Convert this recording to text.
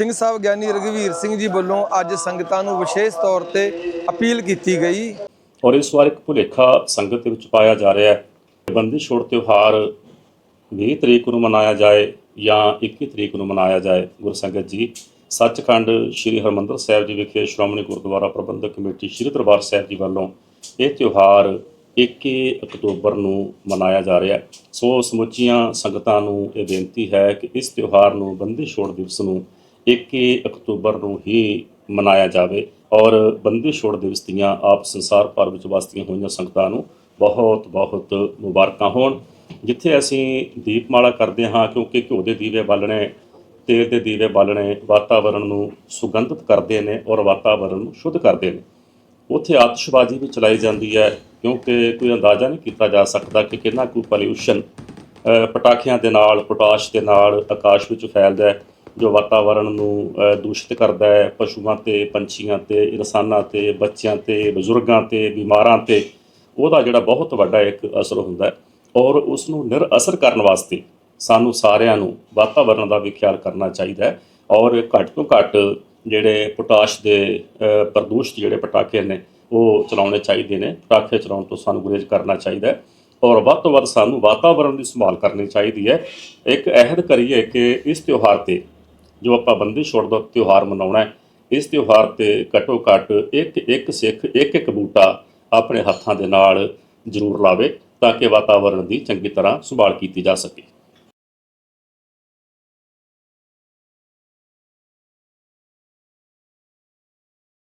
ਸਿੰਘ ਸਾਹਿਬ ਗਿਆਨੀ ਰਘਵੀਰ ਸਿੰਘ ਜੀ ਵੱਲੋਂ ਅੱਜ ਸੰਗਤਾਂ ਨੂੰ ਵਿਸ਼ੇਸ਼ ਤੌਰ ਤੇ ਅਪੀਲ ਕੀਤੀ ਗਈ। ਔਰ ਇਸ ਵਾਰ ਇੱਕ ਭੁਲੇਖਾ ਸੰਗਤ ਦੇ ਵਿੱਚ ਪਾਇਆ ਜਾ ਰਿਹਾ ਹੈ। ਬੰਦੀ ਛੋੜ ਤਿਉਹਾਰ 20 ਤਰੀਕ ਨੂੰ ਮਨਾਇਆ ਜਾਏ ਜਾਂ 21 ਤਰੀਕ ਨੂੰ ਮਨਾਇਆ ਜਾਏ ਗੁਰਸੰਗਤ ਜੀ। ਸੱਚਖੰਡ ਸ੍ਰੀ ਹਰਮੰਦਰ ਸਾਹਿਬ ਜੀ ਵਿਖੇ ਸ਼੍ਰੋਮਣੀ ਗੁਰਦੁਆਰਾ ਪ੍ਰਬੰਧਕ ਕਮੇਟੀ ਸ੍ਰੀ ਦਰਬਾਰ ਸਾਹਿਬ ਜੀ ਵੱਲੋਂ ਇਹ ਤਿਉਹਾਰ 21 ਅਕਤੂਬਰ ਨੂੰ ਮਨਾਇਆ ਜਾ ਰਿਹਾ ਹੈ। ਸੋ ਸਮੁੱਚੀਆਂ ਸੰਗਤਾਂ ਨੂੰ ਇਹ ਬੇਨਤੀ ਹੈ ਕਿ ਇਸ ਤਿਉਹਾਰ ਨੂੰ ਬੰਦੀ ਛੋੜ ਦਿਵਸ ਨੂੰ 21 ਅਕਤੂਬਰ ਨੂੰ ਹੀ ਮਨਾਇਆ ਜਾਵੇ ਔਰ ਬੰਦੀ ਛੋੜ ਦਿਵਸ ਦੀਆਂ ਆਪ ਸੰਸਾਰ ਭਰ ਵਿੱਚ ਵਸਦੀਆਂ ਹੋਈਆਂ ਸੰਗਤਾਂ ਨੂੰ ਬਹੁਤ ਬਹੁਤ ਮੁਬਾਰਕਾਂ ਹੋਣ। ਜਿੱਥੇ ਅਸੀਂ ਦੀਪਮਾਲਾ ਕਰਦੇ ਹਾਂ, ਕਿਉਂਕਿ ਘਿਓ ਦੇ ਦੀਵੇ ਬਾਲਣੇ, ਤੇਲ ਦੇ ਦੀਵੇ ਬਾਲਣੇ ਵਾਤਾਵਰਣ ਨੂੰ ਸੁਗੰਧਿਤ ਕਰਦੇ ਨੇ ਔਰ ਵਾਤਾਵਰਣ ਨੂੰ ਸ਼ੁੱਧ ਕਰਦੇ ਨੇ। ਉੱਥੇ ਆਤਿਸ਼ਬਾਜ਼ੀ ਵੀ ਚਲਾਈ ਜਾਂਦੀ ਹੈ, ਕਿਉਂਕਿ ਕੋਈ ਅੰਦਾਜ਼ਾ ਨਹੀਂ ਕੀਤਾ ਜਾ ਸਕਦਾ ਕਿ ਕਿੰਨਾ ਕੁ ਪੋਲਿਊਸ਼ਨ ਪਟਾਖਿਆਂ ਦੇ ਨਾਲ, ਪੋਟਾਸ਼ ਦੇ ਨਾਲ ਆਕਾਸ਼ ਵਿੱਚ ਫੈਲਦਾ ਹੈ। ਜੋ ਵਾਤਾਵਰਣ ਨੂੰ ਦੂਸ਼ਿਤ ਕਰਦਾ ਹੈ, ਪਸ਼ੂਆਂ ਤੇ, ਪੰਛੀਆਂ ਤੇ, ਇਨਸਾਨਾਂ ਤੇ, ਬੱਚਿਆਂ ਤੇ, ਬਜ਼ੁਰਗਾਂ ਤੇ, ਬਿਮਾਰਾਂ ਤੇ, ਉਹਦਾ ਜਿਹੜਾ ਬਹੁਤ ਵੱਡਾ ਇੱਕ ਅਸਰ ਹੁੰਦਾ ਹੈ ਔਰ ਉਸ ਨੂੰ ਨਿਰ ਅਸਰ ਕਰਨ ਵਾਸਤੇ ਸਾਨੂੰ ਸਾਰਿਆਂ ਨੂੰ ਵਾਤਾਵਰਣ ਦਾ ਵੀ ਖਿਆਲ ਕਰਨਾ ਚਾਹੀਦਾ ਹੈ ਔਰ ਘੱਟ ਤੋਂ ਘੱਟ ਜਿਹੜੇ ਪੋਟਾਸ਼ ਦੇ ਪ੍ਰਦੂਸ਼ਿਤ ਜਿਹੜੇ ਪਟਾਕੇ ਨੇ, ਉਹ ਚਲਾਉਣੇ ਚਾਹੀਦੇ ਨੇ, ਪਟਾਕੇ ਚਲਾਉਣ ਤੋਂ ਸਾਨੂੰ ਗੁਰੇਜ਼ ਕਰਨਾ ਚਾਹੀਦਾ ਹੈ ਔਰ ਵੱਧ ਤੋਂ ਵੱਧ ਸਾਨੂੰ ਵਾਤਾਵਰਣ ਦੀ ਸੰਭਾਲ ਕਰਨੀ ਚਾਹੀਦੀ ਹੈ। ਇੱਕ ਅਹਿਦ ਕਰੀਏ ਕਿ ਇਸ ਤਿਉਹਾਰ ਤੇ ਜੋ ਆਪਾਂ ਬੰਦੀ ਛੋੜ ਦਾ ਤਿਉਹਾਰ ਮਨਾਉਣਾ ਹੈ। ਇਸ ਤਿਉਹਾਰ ਤੇ ਘੱਟੋ ਘੱਟ ਇੱਕ ਇੱਕ ਸਿੱਖ, ਇੱਕ ਇੱਕ ਬੂਟਾ ਆਪਣੇ ਹੱਥਾਂ ਦੇ ਨਾਲ ਜ਼ਰੂਰ ਲਾਵੇ ਤਾਂ ਕਿ ਵਾਤਾਵਰਣ ਦੀ ਚੰਗੀ ਤਰ੍ਹਾਂ ਸੰਭਾਲ ਕੀਤੀ ਜਾ ਸਕੇ।